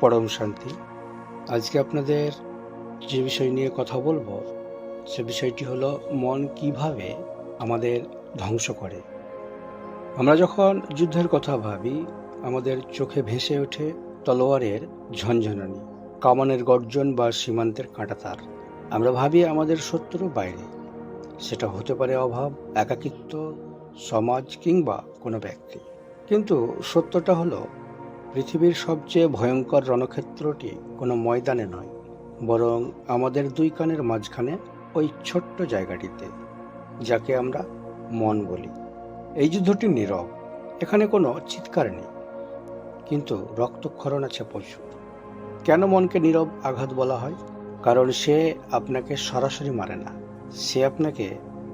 পরম শান্তি। আজকে আপনাদের যে বিষয় নিয়ে কথা বলব, সে বিষয়টি হলো মন কীভাবে আমাদের ধ্বংস করে। আমরা যখন যুদ্ধের কথা ভাবি, আমাদের চোখে ভেসে ওঠে তলোয়ারের ঝনঝনানি, কামানের গর্জন বা সীমান্তের কাঁটাতার। আমরা ভাবি আমাদের শত্রু বাইরে। সেটা হতে পারে অভাব, একাকিত্ব, সমাজ কিংবা কোনো ব্যক্তি। কিন্তু সত্যটা হলো পৃথিবীর সবচেয়ে ভয়ঙ্কর রণক্ষেত্রটি কোনো ময়দানে নয়, বরং আমাদের দুই কানের মাঝখানে ওই ছোট্ট জায়গাটিতে, যাকে আমরা মন বলি। এই যুদ্ধটি নীরব, এখানে কোনো চিৎকার নেই, কিন্তু রক্তক্ষরণ আছে প্রচুর। কেন মনকে নীরব আঘাত বলা হয়? কারণ সে আপনাকে সরাসরি মারে না। সে আপনাকে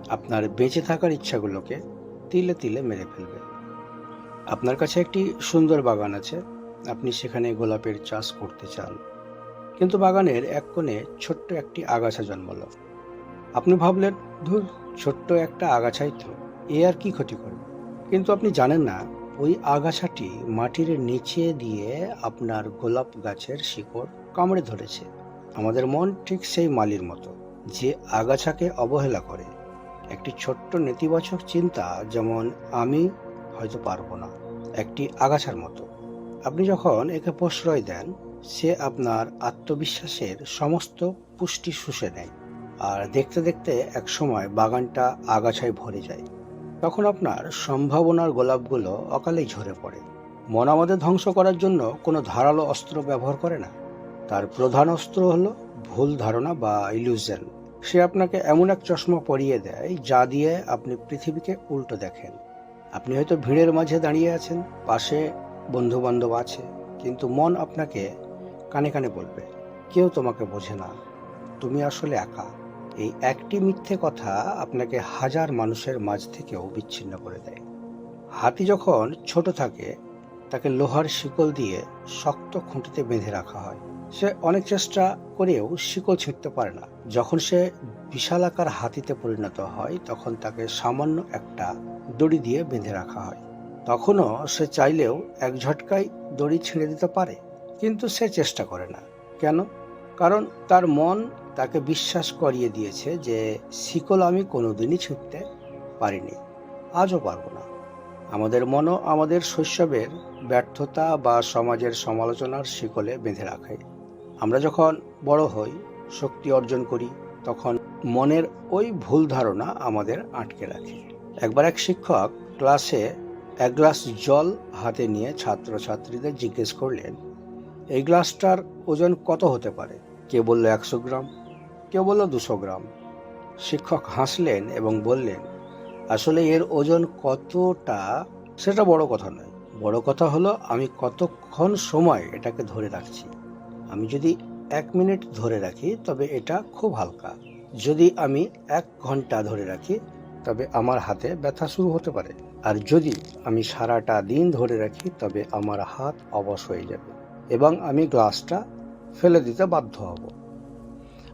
আপনার বেঁচে থাকার ইচ্ছাগুলোকে তিলে তিলে মেরে ফেলবে। আপনার কাছে একটি সুন্দর বাগান আছে। আপনি সেখানে গোলাপের চাষ করতে চান। কিন্তু বাগানের এক কোণে ছোট্ট একটি আগাছা জন্মালো। আপনি ভাবলেন, ধুর, ছোট্ট একটা আগাছাই তো, এ আর কি ক্ষতি করবে? কিন্তু আপনি জানেন না, ওই আগাছাটি মাটির নিচে দিয়ে আপনার গোলাপ গাছের শিকড় কামড়ে ধরেছে। আমাদের মন ঠিক সেই মালির মতো, যে আগাছাকে অবহেলা করে। একটি ছোট্ট নেতিবাচক চিন্তা, যেমন, আমি হয়তো পারব না। একটি আগাছার মতো। আপনি যখন একে প্রশ্রয় দেন, সে আপনার আত্মবিশ্বাসের সমস্ত পুষ্টি শুষে নেয় আর দেখতে দেখতে একসময় বাগানটা আগাছায় ভরে যায়। তখন আপনার সম্ভাবনার গোলাপগুলো অকালেই ঝরে পড়ে। মন আমাদের ধ্বংস করার জন্য কোনো ধারালো অস্ত্র ব্যবহার করে না। তার প্রধান অস্ত্র হলো ভুল ধারণা বা ইলিউশন সে আপনাকে এমন এক চশমা পরিয়ে দেয় যা দিয়ে আপনি পৃথিবীকে উল্টো দেখেন। আপনি হয়তো ভিড়ের মাঝে দাঁড়িয়ে আছেন, পাশে বন্ধু বান্ধব আছে, কিন্তু মন আপনাকে কানে কানে বলবে, কেউ তোমাকে বোঝে না। তুমি আসলে একা। এই একটি মিথ্যে কথা আপনাকে হাজার মানুষের মাঝ থেকেও বিচ্ছিন্ন করে দেয়। হাতি যখন ছোট থাকে, তাকে লোহার শিকল দিয়ে শক্ত খুঁটিতে বেঁধে রাখা হয়। সে অনেক চেষ্টা করেও শিকল ছিঁড়তে পারে না। যখন সে বিশালাকার হাতিতে পরিণত হয়, তখন তাকে সামান্য একটা দড়ি দিয়ে বেঁধে রাখা হয়। তখনও সে চাইলেও এক ঝটকায় দড়ি ছিঁড়ে দিতে পারে, কিন্তু সে চেষ্টা করে না। কেন? কারণ তার মন তাকে বিশ্বাস করিয়ে দিয়েছে যে শিকল আমি কোনোদিনই ছুটতে পারিনি, আজও পারব না। আমাদের মনও আমাদের শৈশবের ব্যর্থতা বা সমাজের সমালোচনার শিকলে বেঁধে রাখে। আমরা যখন বড় হই, শক্তি অর্জন করি, তখন মনের ওই ভুল ধারণা আমাদের আটকে রাখে। একবার এক শিক্ষক ক্লাসে এক গ্লাস জল হাতে নিয়ে ছাত্রছাত্রীদের জিজ্ঞেস করলেন, এই গ্লাসটার ওজন কত হতে পারে? কে বলল, একশো গ্রাম। কেউ বলল, দুশো গ্রাম। শিক্ষক হাসলেন এবং বললেন, আসলে এর ওজন কতটা? সেটা বড় কথা নয়। বড় কথা হলো আমি কতক্ষণ সময় এটাকে ধরে রাখছি। আমি যদি এক মিনিট ধরে রাখি, তবে এটা খুব হালকা। যদি আমি এক ঘণ্টা ধরে রাখি, তবে আমার হাতে ব্যথা শুরু হতে পারে। আর যদি আমি সারাটা দিন ধরে রাখি, তবে আমার হাত অবশ হয়ে যাবে এবং আমি গ্লাসটা ফেলে দিতে বাধ্য হব।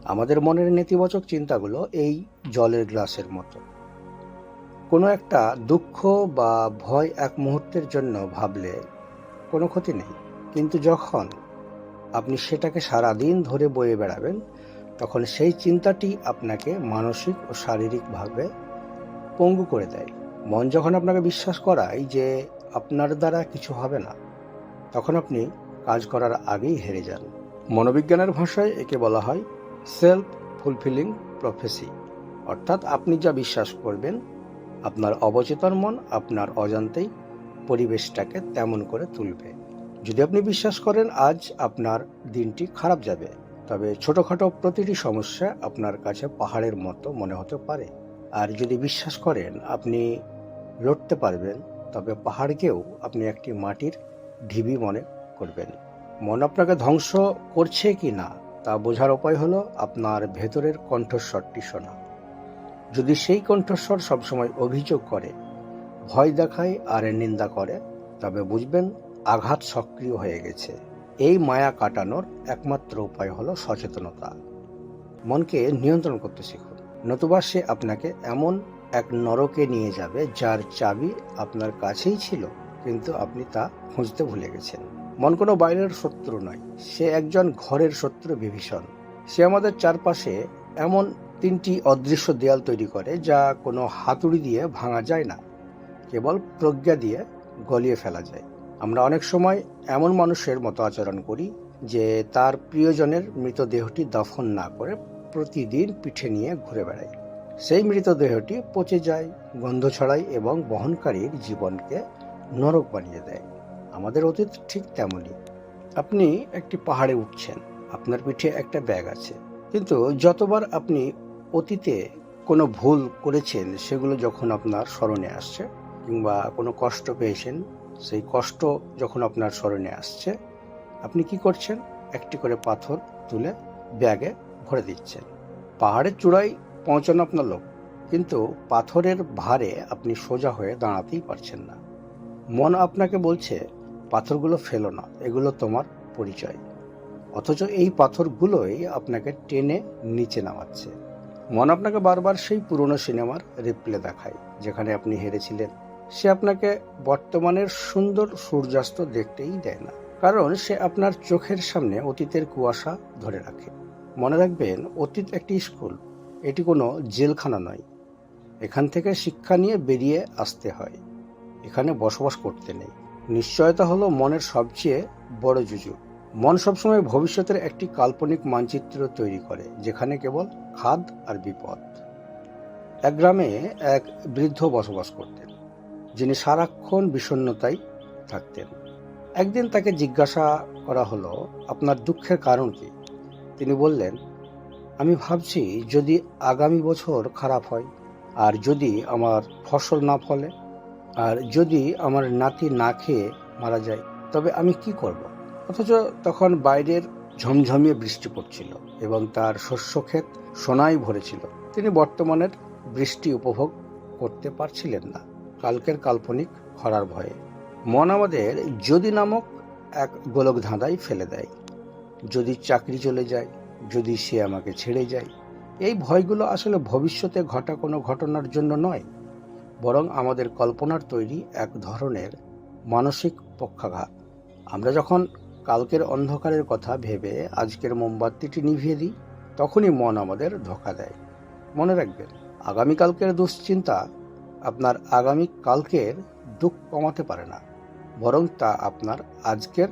আমাদের মনের নেতিবাচক চিন্তাগুলো এই জলের গ্লাসের মতো। কোনো একটা দুঃখ বা ভয় এক মুহূর্তের জন্য ভাবলে কোনো ক্ষতি নেই। কিন্তু যখন আপনি সেটাকে সারা দিন ধরে বয়ে বেড়াবেন তখন সেই চিন্তাটি আপনাকে মানসিক ও শারীরিকভাবে পঙ্গু করে দেয়। মন যখন আপনাকে বিশ্বাস করায় যে আপনার দ্বারা কিছু হবে না, তখন আপনি কাজ করার আগেই হেরে যান। মনোবিজ্ঞানের ভাষায় একে বলা হয় সেলফ ফুলফিলিং প্রফেসি অর্থাৎ আপনি যা বিশ্বাস করবেন, আপনার অবচেতন মন আপনার অজান্তেই পরিবেশটাকে তেমন করে তুলবে। যদি আপনি বিশ্বাস করেন, আজ আপনার দিনটি খারাপ যাবে। তবে ছোটোখাটো প্রতিটি সমস্যা আপনার কাছে পাহাড়ের মতো মনে হতে পারে। আর যদি বিশ্বাস করেন আপনি লড়তে পারবেন, তবে পাহাড়কেও আপনি একটি মাটির ঢিবি মনে করবেন। মন আপনাকে ধ্বংস করছে কি না, তা বোঝার উপায় হলো আপনার ভেতরের কণ্ঠস্বরটি শোনা। যদি সেই কণ্ঠস্বর সবসময় অভিযোগ করে, ভয় দেখায় আর নিন্দা করে, তবে বুঝবেন আঘাত সক্রিয় হয়ে গেছে। এই মায়া কাটানোর একমাত্র উপায় হলো সচেতনতা। মনকে নিয়ন্ত্রণ করতে শিখুন নতুবা সে আপনাকে এমন এক নরকে নিয়ে যাবে যার চাবি আপনার কাছেই ছিল, কিন্তু আপনি তা খুঁজতে ভুলে গেছেন। মন কোনো বাইরের শত্রু নয়, সে একজন ঘরের শত্রু বিভীষণ। সে আমাদের চারপাশে এমন তিনটি অদৃশ্য দেয়াল তৈরি করে যা কোনো হাতুড়ি দিয়ে ভাঙা যায় না, কেবল প্রজ্ঞা দিয়ে গলিয়ে ফেলা যায়। আমরা অনেক সময় এমন মানুষের মতো আচরণ করি যে তার প্রিয়জনের মৃতদেহটি দফন না করে প্রতিদিন পিঠে নিয়ে ঘুরে বেড়ায় সেই মৃতদেহটি পচে যায়, গন্ধ ছড়ায় এবং বহনকারীর জীবনকে নরক বানিয়ে দেয়। আমাদের অতীত ঠিক তেমনই। আপনি একটি পাহাড়ে উঠছেন, আপনার পিঠে একটা ব্যাগ আছে। কিন্তু যতবার আপনি অতীতে কোনো ভুল করেছেন, সেগুলো যখন আপনার স্মরণে আসছে কিংবা কোনো কষ্ট পেয়েছেন সেই কষ্ট যখন আপনার স্মরণে আসছে, আপনি কি করছেন? একটি করে পাথর তুলে ব্যাগে ভরে দিচ্ছেন। পাহাড়ের চূড়ায় পৌঁছানো আপনার লোক, কিন্তু পাথরের ভারে আপনি সোজা হয়ে দাঁড়াতেই পারছেন না। মন আপনাকে বলছে, পাথরগুলো ফেলো না, এগুলো তোমার পরিচয়। অথচ এই পাথরগুলোই আপনাকে টেনে নিচে নামাচ্ছে। মন আপনাকে বারবার সেই পুরনো সিনেমার রিপ্লে দেখায়, যেখানে আপনি হেরেছিলেন। সে আপনাকে বর্তমানের সুন্দর সূর্যাস্ত দেখতেই দেয় না। কারণ সে আপনার চোখের সামনে অতীতের কুয়াশা ধরে রাখে। মনে রাখবেন, অতীত একটি স্কুল। এটি কোনো জেলখানা নয়। এখান থেকে শিক্ষা নিয়ে বেরিয়ে আসতে হয়। এখানে বসবাস করতে নেই। নিশ্চয়তা হলো মনের সবচেয়ে বড় জুজু। মন সবসময় ভবিষ্যতের একটি কাল্পনিক মানচিত্র তৈরি করে, যেখানে কেবল খাদ আর বিপদ। এক গ্রামে এক বৃদ্ধ বসবাস করতেন। যিনি সারাক্ষণ বিষণ্ণতায় থাকতেন। একদিন তাকে জিজ্ঞাসা করা হলো, আপনার দুঃখের কারণ কি? তিনি বললেন, আমি ভাবছি যদি আগামী বছর খারাপ হয়, আর যদি আমার ফসল না ফলে, আর যদি আমার নাতি না খেয়ে মারা যায়, তবে আমি কি করব? অথচ তখন বাইরের ঝমঝমিয়ে বৃষ্টি পড়ছিল এবং তার শস্যক্ষেত সোনায় ভরেছিল। তিনি বর্তমানের বৃষ্টি উপভোগ করতে পারছিলেন না। কালকের কাল্পনিক খরার ভয়ে। মন আমাদের যদি নামক এক গোলক ধাঁধায় ফেলে দেয়। যদি চাকরি চলে যায়, যদি সে আমাকে ছেড়ে যায়, এই ভয়গুলো আসলে ভবিষ্যতে ঘটা কোনো ঘটনার জন্য নয়, বরং আমাদের কল্পনার তৈরি এক ধরনের মানসিক পক্ষাঘাত। আমরা যখন কালকের অন্ধকারের কথা ভেবে আজকের মোমবাতিটি নিভিয়ে দিই, তখনই মন আমাদের ধোকা দেয়। মনে রাখবেন, আগামীকালকের দুশ্চিন্তা আপনার আগামী কালকের দুঃখ কমাতে পারে না, বরং তা আপনার আজকের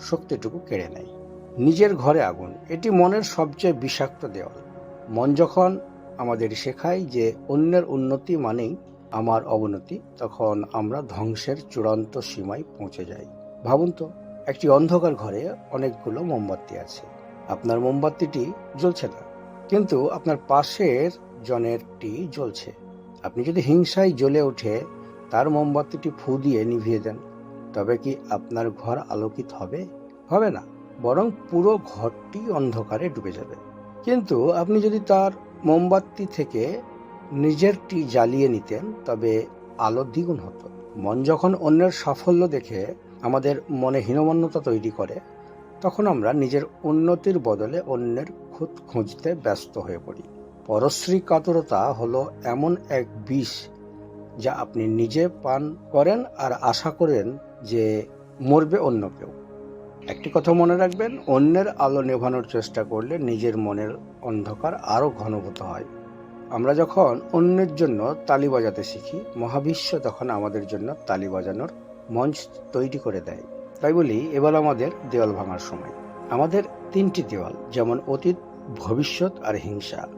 শক্তিটুকু কেড়ে নেয়। নিজের ঘরে আগুন, এটি মনের সবচেয়ে বিষাক্ত দেওয়াল। মন যখন আমাদের শেখায় যে অন্যের উন্নতি মানেই আমার অবনতি, তখন আমরা ধ্বংসের চূড়ান্ত সীমায় পৌঁছে যাই। ভাবুন তো, একটি অন্ধকার ঘরে অনেকগুলো মোমবাতি আছে। আপনার মোমবাতিটি জ্বলছে না, কিন্তু আপনার পাশের জনেরটি জ্বলছে। আপনি যদি হিংসায় জ্বলে ওঠে, তার মোমবাতিটি ফু দিয়ে নিভিয়ে দেন, তবে কি আপনার ঘর আলোকিত হবে? হবে না, বরং পুরো ঘরটি অন্ধকারে ডুবে যাবে। কিন্তু আপনি যদি তার মোমবাতি থেকে নিজেরটি জ্বালিয়ে নিতেন, তবে আলো দ্বিগুণ হতো। মন যখন অন্যের সাফল্য দেখে আমাদের মনে হীনমন্যতা তৈরি করে, তখন আমরা নিজের উন্নতির বদলে অন্যের খুঁত খুঁজতে ব্যস্ত হয়ে পড়ি। পরশ্রী কাতরতা হলো এমন এক বিষ যা আপনি নিজে পান করেন আর আশা করেন যে মরবে অন্য কেউ। একটি কথা মনে রাখবেন, অন্যের আলো নেভানোর চেষ্টা করলে নিজের মনের অন্ধকার আরও ঘনভূত হয়। আমরা যখন অন্যের জন্য তালি বাজাতে শিখি, মহাবিশ্ব তখন আমাদের জন্য তালি বাজানোর মঞ্চ তৈরি করে দেয়। তাই বলি, এবার আমাদের দেওয়াল ভাঙার সময়। আমাদের তিনটি দেওয়াল, যেমন অতীত, ভবিষ্যৎ আর হিংসা।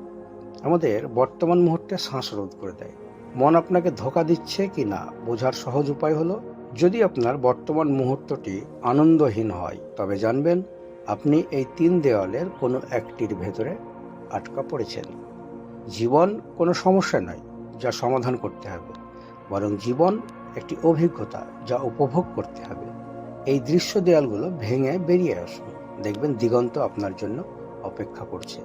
আমাদের বর্তমান মুহূর্তে শ্বাস রোধ করে দেয়। মন আপনাকে ধোকা দিচ্ছে কি না বোঝার সহজ উপায় হলো, যদি আপনার বর্তমান মুহূর্তটি আনন্দহীন হয়, তবে জানবেন আপনি এই তিন দেওয়ালের কোনো একটির ভেতরে আটকা পড়েছেন। জীবন কোনো সমস্যা নয়, যা সমাধান করতে হবে, বরং জীবন একটি অভিজ্ঞতা যা উপভোগ করতে হবে। এই দৃশ্য দেয়ালগুলো ভেঙে বেরিয়ে আসুন, দেখবেন দিগন্ত আপনার জন্য অপেক্ষা করছে।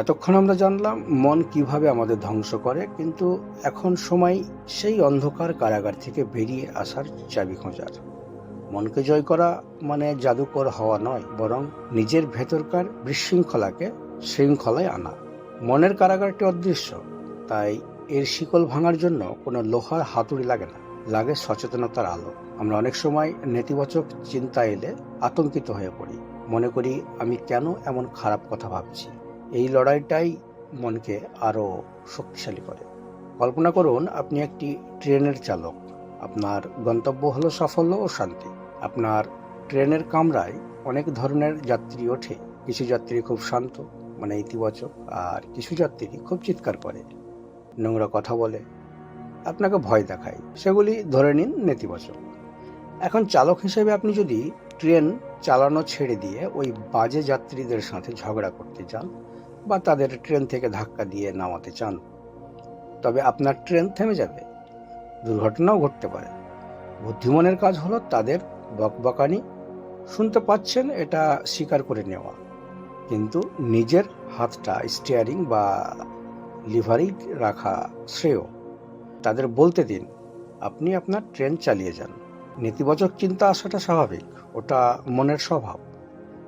এতক্ষণ আমরা জানলাম মন কীভাবে আমাদের ধ্বংস করে, কিন্তু এখন সময় সেই অন্ধকার কারাগার থেকে বেরিয়ে আসার চাবি খোঁজার। মনকে জয় করা মানে জাদুকর হওয়া নয়, বরং নিজের ভেতরকার বিশৃঙ্খলাকে শৃঙ্খলায় আনা। মনের কারাগারটি অদৃশ্য, তাই এর শিকল ভাঙার জন্য কোনো লোহার হাতুড়ি লাগে না, লাগে সচেতনতার আলো। আমরা অনেক সময় নেতিবাচক চিন্তা এলে আতঙ্কিত হয়ে পড়ি। মনে করি আমি কেন এমন খারাপ কথা ভাবছি? এই লড়াইটাই মনকে আরও শক্তিশালী করে। কল্পনা করুন, আপনি একটি ট্রেনের চালক। আপনার গন্তব্য হলো সাফল্য ও শান্তি। আপনার ট্রেনের কামরায় অনেক ধরনের যাত্রী ওঠে। কিছু যাত্রী খুব শান্ত মানে ইতিবাচক, আর কিছু যাত্রী খুব চিৎকার করে। নোংরা কথা বলে। আপনাকে ভয় দেখায়। সেগুলি ধরে নিন নেতিবাচক। এখন চালক হিসেবে আপনি যদি ট্রেন চালানো ছেড়ে দিয়ে ওই বাজে যাত্রীদের সাথে ঝগড়া করতে চান বা তাদের ট্রেন থেকে ধাক্কা দিয়ে নামাতে চান। তবে আপনার ট্রেন থেমে যাবে। দুর্ঘটনাও ঘটতে পারে। বুদ্ধিমানের কাজ হলো তাদের বকবকানি। শুনতে পাচ্ছেন, এটা স্বীকার করে নেওয়া। কিন্তু নিজের হাতটা স্টিয়ারিং বা লিভারেই রাখা শ্রেয়। তাদের বলতে দিন, আপনি আপনার ট্রেন চালিয়ে যান। নেতিবাচক চিন্তা আসাটা স্বাভাবিক। ওটা মনের স্বভাব।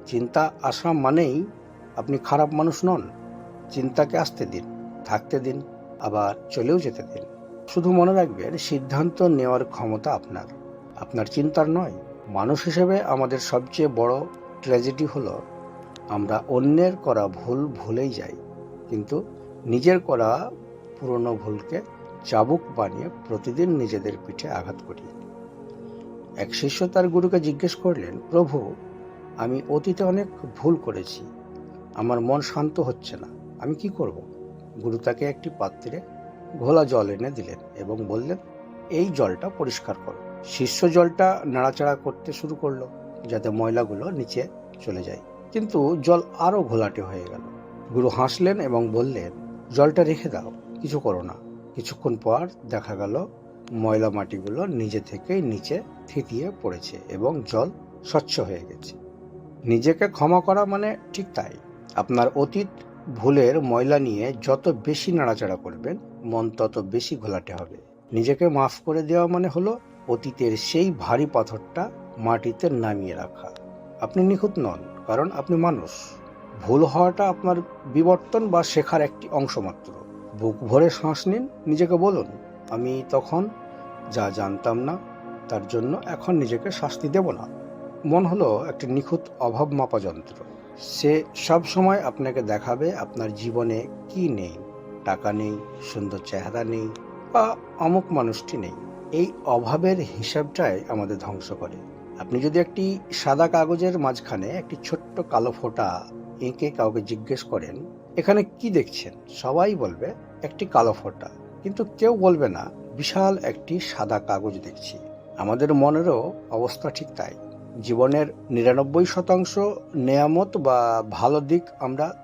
চিন্তা আসা মানেই আপনি খারাপ মানুষ নন। চিন্তাকে আসতে দিন, থাকতে দিন, আবার চলেও যেতে দিন। শুধু মনে রাখবেন, সিদ্ধান্ত নেওয়ার ক্ষমতা আপনার। আপনার চিন্তার নয়। মানুষ হিসেবে আমাদের সবচেয়ে বড় ট্র্যাজেডি হলো, আমরা অন্যের করা ভুল ভুলেই যাই। কিন্তু নিজের করা পুরনো ভুলকে চাবুক বানিয়ে প্রতিদিন নিজেদের পিঠে আঘাত করি। এক শিষ্য তার গুরুকে জিজ্ঞেস করলেন, প্রভু, আমি অতীতে অনেক ভুল করেছি। আমার মন শান্ত হচ্ছে না। আমি কি করব? গুরু তাকে একটি পাত্রে ঘোলা জল এনে দিলেন এবং বললেন, এই জলটা পরিষ্কার করো। শিষ্য জলটা নাড়াচাড়া করতে শুরু করল, যাতে ময়লাগুলো নিচে চলে যায়। কিন্তু জল আরও ঘোলাটে হয়ে গেল। গুরু হাসলেন এবং বললেন, জলটা রেখে দাও, কিছু করো না। কিছুক্ষণ পর দেখা গেল, ময়লা মাটিগুলো নিজে থেকেই নিচে থিতিয়ে পড়েছে এবং জল স্বচ্ছ হয়ে গেছে। নিজেকে ক্ষমা করা মানে ঠিক তাই। আপনার অতীত ভুলের ময়লা নিয়ে যত বেশি নাড়াচাড়া করবেন, মন তত বেশি ঘোলাটে হবে। নিজেকে মাফ করে দেওয়া মানে হলো অতীতের সেই ভারী পাথরটা মাটিতে নামিয়ে রাখা। আপনি নিখুঁত নন, কারণ আপনি মানুষ। ভুল হওয়াটা আপনার বিবর্তন বা শেখার একটি অংশ মাত্র। বুক ভরে শ্বাস নিন, নিজেকে বলুন, আমি তখন যা জানতাম না, তার জন্য এখন নিজেকে শাস্তি দেব না। মন হলো একটি নিখুঁত অভাব মাপা যন্ত্র। সে সব সময় আপনাকে দেখাবে আপনার জীবনে কি নেই। টাকা নেই, সুন্দর চেহারা নেই বা অমুক মানুষটি নেই। এই অভাবের হিসাবটাই আমাদের ধ্বংস করে। আপনি যদি একটি সাদা কাগজের মাঝখানে একটি ছোট্ট কালো ফোঁটা এঁকে কাউকে জিজ্ঞেস করেন, এখানে কি দেখছেন? সবাই বলবে, একটি কালো ফোঁটা। কিন্তু কেউ বলবে না, বিশাল একটি সাদা কাগজ দেখছি। আমাদের মনেরও অবস্থা ঠিক তাই। জীবনের নিরানব্বই শতাংশ নেয়ামত বা ভালো দিক আমরা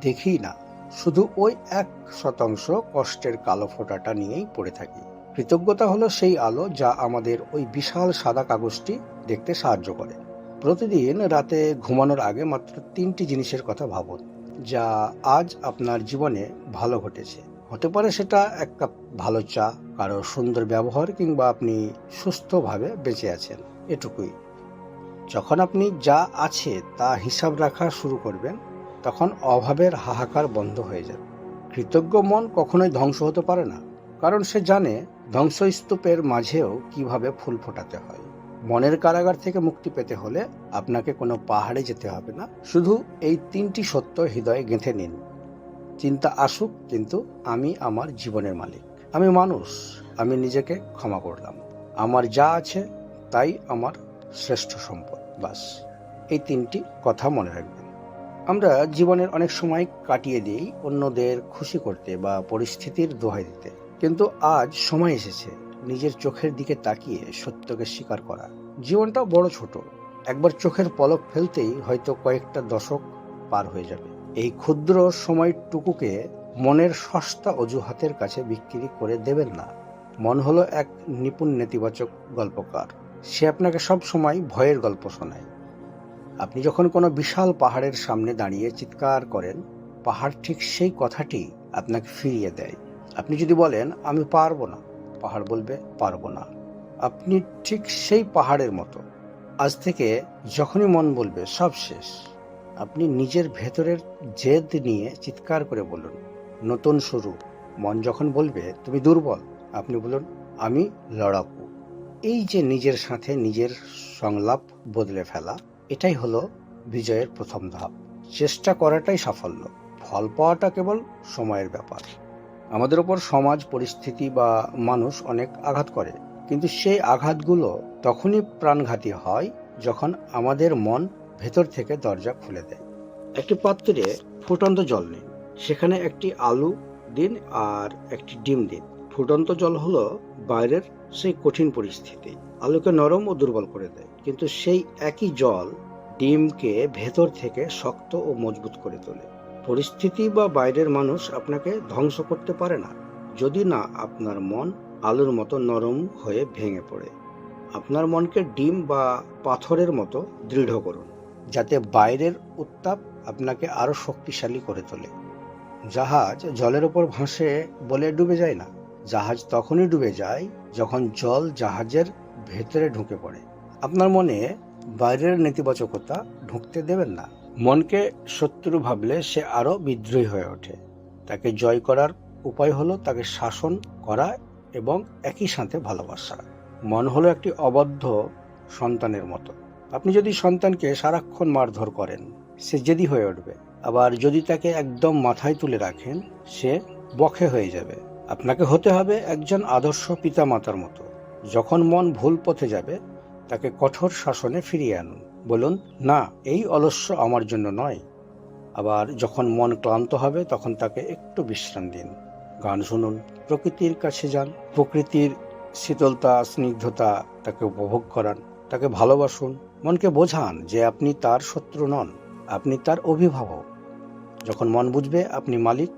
দেখি না। শুধু ওই এক শতাংশ কষ্টের কালো ফোঁটাটা নিয়েই পড়ে থাকি। কৃতজ্ঞতা হলো সেই আলো যা আমাদের ওই বিশাল সাদা কাগজটি দেখতে সাহায্য করে। প্রতিদিন রাতে ঘুমানোর আগে মাত্র তিনটি জিনিসের কথা ভাবুন, যা আজ আপনার জীবনে ভালো ঘটেছে। হতে পারে সেটা এক কাপ ভালো চা, কারও সুন্দর ব্যবহার কিংবা আপনি সুস্থভাবে বেঁচে আছেন। এটুকুই। যখন আপনি যা আছে তা হিসাব রাখা শুরু করবেন, তখন অভাবের হাহাকার বন্ধ হয়ে যাবে। কৃতজ্ঞ মন কখনোই ধ্বংস হতে পারে না, কারণ সে জানে ধ্বংসস্তূপের মাঝেও কীভাবে ফুল ফোটাতে হয়। মনের কারাগার থেকে মুক্তি পেতে হলে আপনাকে কোনো পাহাড়ে যেতে হবে না। শুধু এই তিনটি সত্য হৃদয়ে গেঁথে নিন। চিন্তা আসুক, কিন্তু আমি আমার জীবনের মালিক। আমি মানুষ, আমি নিজেকে ক্ষমা করলাম। আমার যা আছে, তাই আমার শ্রেষ্ঠ সম্পদ, বাস। এই তিনটি কথা মনে রাখবেন। আমরা জীবনের অনেক সময় কাটিয়ে দিই অন্যদের খুশি করতে বা পরিস্থিতির দোহাই দিতে। কিন্তু আজ সময় এসেছে নিজের চোখের দিকে তাকিয়ে সত্যকে স্বীকার করা। জীবনটা বড় ছোট। একবার চোখের পলক ফেলতেই হয়তো কয়েকটা দশক পার হয়ে যাবে। এই ক্ষুদ্র সময়টুকুকে মনের সস্তা অজুহাতের কাছে বিক্রি করে দেবেন না। মন হলো এক নিপুণ নেতিবাচক গল্পকার। সে আপনাকে সব সময় ভয়ের গল্প শোনায়। আপনি যখন কোনো বিশাল পাহাড়ের সামনে দাঁড়িয়ে চিৎকার করেন, পাহাড় ঠিক সেই কথাটি আপনাকে ফিরিয়ে দেয়। আপনি যদি বলেন, আমি পারব না। পাহাড় বলবে, পারব না। আপনি ঠিক সেই পাহাড়ের মতো। আজ থেকে যখনই মন বলবে, সব শেষ। আপনি নিজের ভেতরের জেদ নিয়ে চিৎকার করে বলুন, নতুন শুরু। মন যখন বলবে, তুমি দুর্বল। আপনি বলুন, আমি লড়াকু। এই যে নিজের সাথে নিজের সংলাপ বদলে ফেলা, এটাই হলো বিজয়ের প্রথম ধাপ। চেষ্টা করাটাই সাফল্য। ফল পাওয়াটা কেবল সময়ের ব্যাপার। আমাদের ওপর সমাজ, পরিস্থিতি বা মানুষ অনেক আঘাত করে, কিন্তু সেই আঘাতগুলো তখনই প্রাণঘাতী হয় যখন আমাদের মন ভেতর থেকে দরজা খুলে দেয়। একটি পাত্রে ফুটন্ত জল নিন সেখানে একটি আলু দিন আর একটি ডিম দিন। ফুটন্ত জল হলো বাইরের সেই কঠিন পরিস্থিতি। আলুকে নরম ও দুর্বল করে দেয়, কিন্তু সেই একই জল ডিমকে ভেতর থেকে শক্ত ও মজবুত করে তোলে। পরিস্থিতি বা বাইরের মানুষ আপনাকে ধ্বংস করতে পারে না, যদি না আপনার মন আলুর মতো নরম হয়ে ভেঙে পড়ে। আপনার মনকে ডিম বা পাথরের মতো দৃঢ় করুন, যাতে বাইরের উত্তাপ আপনাকে আরও শক্তিশালী করে তোলে। জাহাজ জলের ওপর ভাসে বলে ডুবে যায় না। জাহাজ তখনই ডুবে যায় যখন জল জাহাজের ভেতরে ঢুকে পড়ে। আপনার মনে বাইরের নেতিবাচকতা ঢুকতে দেবেন না। মনকে শত্রু ভাবলে সে আরও বিদ্রোহী হয়ে ওঠে। তাকে জয় করার উপায় হলো তাকে শাসন করা এবং একই সাথে ভালোবাসা। মন হলো একটি অবদ্ধ সন্তানের মতো। আপনি যদি সন্তানকে সারাক্ষণ মারধর করেন, সে জেদি হয়ে উঠবে। আবার যদি তাকে একদম মাথায় তুলে রাখেন, সে বখে হয়ে যাবে। আপনাকে হতে হবে একজন আদর্শ পিতামাতার মতো। যখন মন ভুল পথে যাবে, তাকে কঠোর শাসনে ফিরিয়ে আনুন। বলুন, না, এই অলস্য আমার জন্য নয়। আবার যখন মন ক্লান্ত হবে, তখন তাকে একটু বিশ্রাম দিন। গান শুনুন, প্রকৃতির কাছে যান, প্রকৃতির শীতলতা, স্নিগ্ধতা তাকে উপভোগ করান, তাকে ভালোবাসুন। মনকে বোঝান যে আপনি তার শত্রু নন, আপনি তার অভিভাবক। যখন মন বুঝবে আপনি মালিক,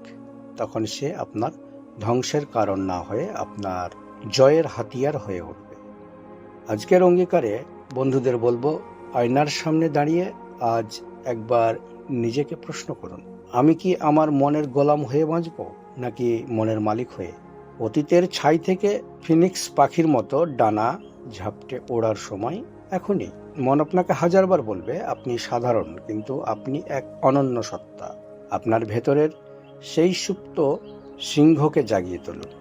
তখন সে আপনার ধ্বংসের কারণ না হয়ে আপনার জয়ের হাতিয়ার হয়ে উঠবে। আজকের অঙ্গীকারে বন্ধুদের বলব, আয়নার সামনে দাঁড়িয়ে আজ একবার নিজেকে প্রশ্ন করুন, আমি কি আমার মনের গোলাম হয়ে বাঁচব, নাকি মনের মালিক হয়ে? অতীতের ছাই থেকে ফিনিক্স পাখির মতো ডানা ঝাপটে ওড়ার সময় এখনই। মন আপনাকে হাজারবার বলবে, আপনি সাধারণ, কিন্তু আপনি এক অনন্য সত্তা। আপনার ভেতরের সেই সুপ্ত সিংহকে জাগিয়ে তুলুন।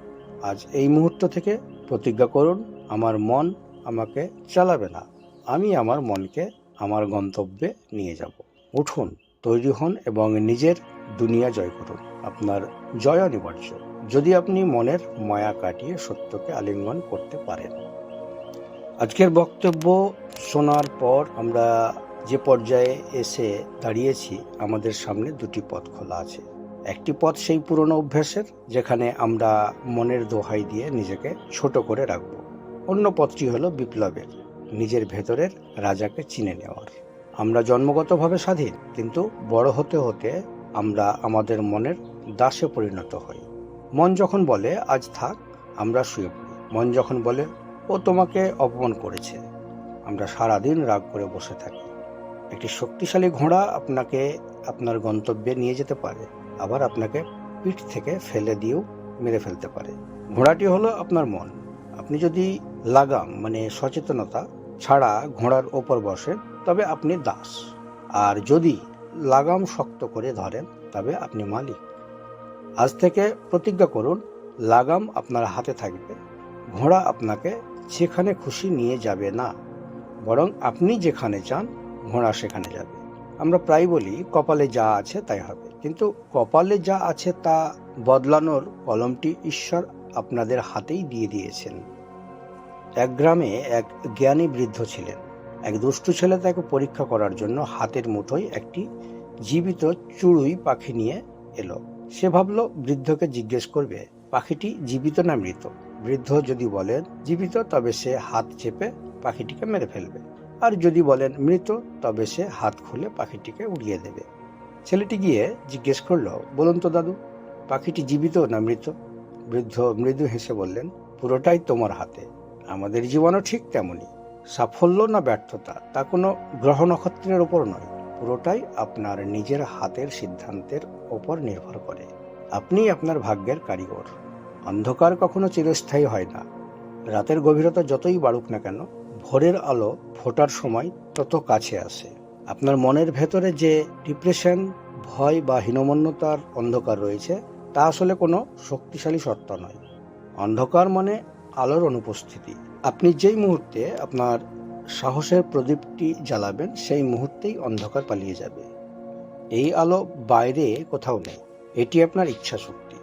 আজ এই মুহূর্ত থেকে প্রতিজ্ঞা করুন, আমার মন আমাকে চালাবে না। আমি আমার মনকে, আমার গন্তব্যে নিয়ে যাব। উঠুন, তৈরি হন এবং নিজের দুনিয়া জয় করুন। আপনার জয় অনিবার্য। যদি আপনি মনের মায়া কাটিয়ে সত্যকে আলিঙ্গন করতে পারেন। আজকের বক্তব্য শোনার পর আমরা যে পর্যায়ে এসে দাঁড়িয়েছি, আমাদের সামনে দুটি পথ খোলা আছে। একটি পথ সেই পুরনো অভ্যাসের, যেখানে আমরা মনের দোহাই দিয়ে নিজেকে ছোট করে রাখব। অন্য পথটি হলো বিপ্লবের, নিজের ভেতরের রাজাকে চিনে নেওয়ার। আমরা জন্মগতভাবে স্বাধীন, কিন্তু বড় হতে হতে আমরা আমাদের মনের দাসে পরিণত হই। মন যখন বলে, আজ থাক, আমরা শুয়ে পড়ি। মন যখন বলে, ও তোমাকে অপমান করেছে। আমরা সারাদিন রাগ করে বসে থাকি। একটি শক্তিশালী ঘোড়া আপনাকে আপনার গন্তব্যে নিয়ে যেতে পারে। আবার আপনাকে পিঠ থেকে ফেলে দিয়েও মেরে ফেলতে পারে। ঘোড়াটি হলো আপনার মন। আপনি যদি লাগাম মানে সচেতনতা ছাড়া ঘোড়ার ওপর বসেন, তবে আপনি দাস। আর যদি লাগাম শক্ত করে ধরেন, তবে আপনি মালিক। আজ থেকে প্রতিজ্ঞা করুন, লাগাম আপনার হাতে থাকবে। ঘোড়া আপনাকে যেখানে খুশি নিয়ে যাবে না, বরং আপনি যেখানে চান, ঘোড়া সেখানে যাবে। আমরা প্রায় বলি, কপালে যা আছে তাই হবে। কিন্তু কপালে যা আছে তা বদলানোর কলমটি ঈশ্বর আপনাদের হাতেই দিয়ে দিয়েছেন। এক গ্রামে এক জ্ঞানী বৃদ্ধ ছিলেন। এক দুষ্টু ছেলে তাকে পরীক্ষা করার জন্য হাতের মুঠোয় একটি জীবিত চুড়ুই পাখি নিয়ে এলো। সে ভাবলো, বৃদ্ধকে জিজ্ঞেস করবে, পাখিটি জীবিত না মৃত? বৃদ্ধ যদি বলেন, জীবিত তবে সে হাত চেপে পাখিটিকে মেরে ফেলবে। আর যদি বলেন মৃত, তবে সে হাত খুলে পাখিটিকে উড়িয়ে দেবে। ছেলেটি গিয়ে জিজ্ঞেস করল, বলুন তো দাদু, পাখিটি জীবিত না মৃত? বৃদ্ধ মৃদু হেসে বললেন, পুরোটাই তোমার হাতে। আমাদের জীবনও ঠিক তেমনই। সাফল্য না ব্যর্থতা, তা কোনো গ্রহ নক্ষত্রের ওপর নয়। পুরোটাই আপনার নিজের হাতের সিদ্ধান্তের ওপর নির্ভর করে। আপনি আপনার ভাগ্যের কারিগর। অন্ধকার কখনো চিরস্থায়ী হয় না। রাতের গভীরতা যতই বাড়ুক না কেন ভোরের আলো ফোটার সময় তত কাছে আসে। আপনার মনের ভেতরে যে ডিপ্রেশন, ভয় বা হীনমন্যতার অন্ধকার রয়েছে, তা আসলে কোনো শক্তিশালী সত্তা নয়। অন্ধকার মানে আলোর অনুপস্থিতি। আপনি যেই মুহূর্তে আপনার সাহসের প্রদীপটি জ্বালাবেন, সেই মুহূর্তেই অন্ধকার পালিয়ে যাবে। এই আলো বাইরে কোথাও নেই। এটি আপনার ইচ্ছা শক্তি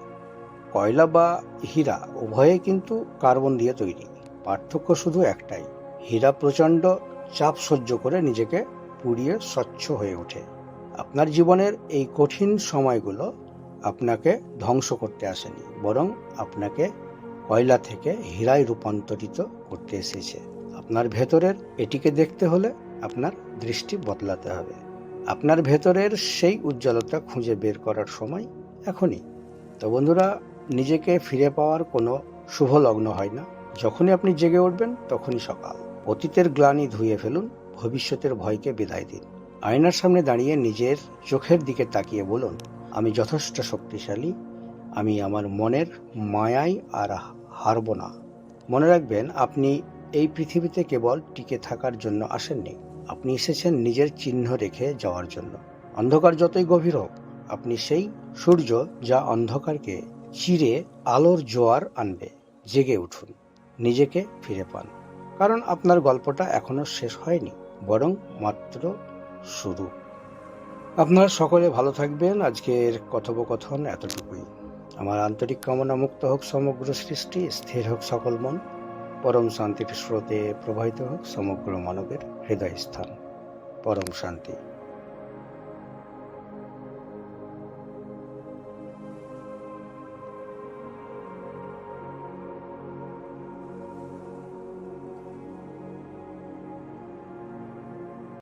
কয়লা বা হীরা উভয়ে কিন্তু কার্বন দিয়ে তৈরি। পার্থক্য শুধু একটাই। হীরা প্রচণ্ড চাপ সহ্য করে নিজেকে পুড়িয়ে স্বচ্ছ হয়ে ওঠে। আপনার জীবনের এই কঠিন সময়গুলো আপনাকে ধ্বংস করতে আসেনি, বরং আপনাকে কয়লা থেকে হীরায় রূপান্তরিত করতে এসেছে। আপনার ভেতরের এটিকে দেখতে হলে আপনার দৃষ্টি বদলাতে হবে। আপনার ভেতরের সেই উজ্জ্বলতা খুঁজে বের করার সময় এখনই। তো বন্ধুরা, নিজেকে ফিরে পাওয়ার কোনো শুভ লগ্ন হয় না। যখনই আপনি জেগে উঠবেন, তখনই সকাল। অতীতের গ্লানি ধুয়ে ফেলুন, ভবিষ্যতের ভয়কে বিদায় দিন। আয়নার সামনে দাঁড়িয়ে নিজের চোখের দিকে তাকিয়ে বলুন, আমি যথেষ্ট শক্তিশালী, আমি আমার মনের মায়ায় আর হারব না। মনে রাখবেন, আপনি এই পৃথিবীতে কেবল টিকে থাকার জন্য আসেননি। আপনি এসেছেন নিজের চিহ্ন রেখে যাওয়ার জন্য। অন্ধকার যতই গভীর হোক, আপনি সেই সূর্য যা অন্ধকারকে চিরে আলোর জোয়ার আনবে। জেগে উঠুন, নিজেকে ফিরে পান। কারণ আপনার গল্পটা এখনও শেষ হয়নি, বরং মাত্র শুরু। আপনারা সকলে ভালো থাকবেন, আজকের কথোপকথন এতটুকুই। আমার আন্তরিক কামনা মুক্ত হোক সমগ্র সৃষ্টি, স্থির হোক সকল মন, পরম শান্তির স্রোতে প্রবাহিত হোক সমগ্র মানবের হৃদয় স্থান পরম শান্তি।